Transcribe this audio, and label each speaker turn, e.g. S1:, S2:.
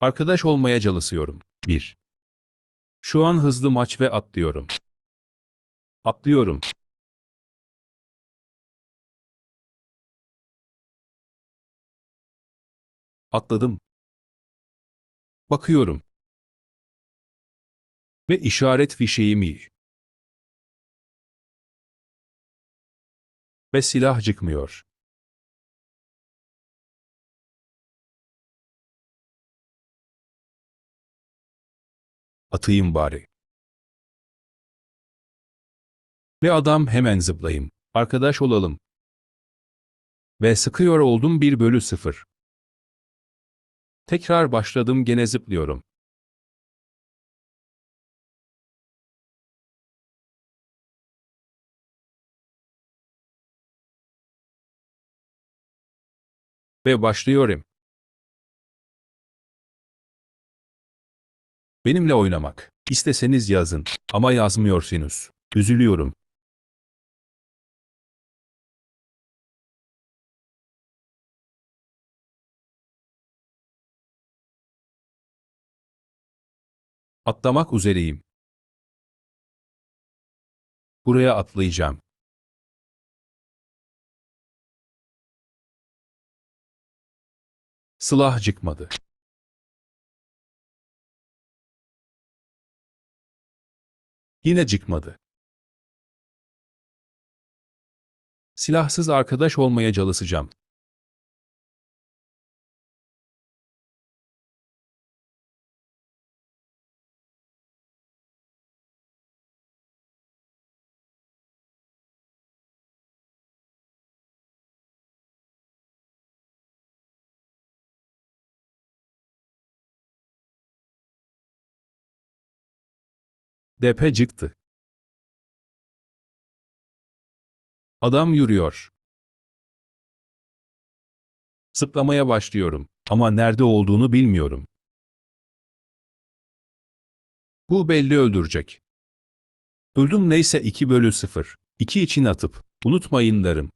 S1: Arkadaş olmaya çalışıyorum. 1. Şu an hızlı maç ve atlıyorum. Atlıyorum. Atladım. Bakıyorum. Ve işaret fişeğim iyi. Ve silah çıkmıyor. Atayım bari. Ve adam hemen zıplayayım. Arkadaş olalım. Ve sıkıyor oldum 1 bölü 0. Tekrar başladım gene zıplıyorum. Ve başlıyorum. Benimle oynamak. İsteseniz yazın. Ama yazmıyorsunuz. Üzülüyorum. Atlamak üzereyim. Buraya atlayacağım. Silah çıkmadı. Yine çıkmadı. Silahsız arkadaş olmaya çalışacağım. Depe çıktı. Adam yürüyor. Zıplamaya başlıyorum ama nerede olduğunu bilmiyorum. Bu belli öldürecek. Öldüm neyse 2 bölü 0. 2 için atıp, unutmayın derim.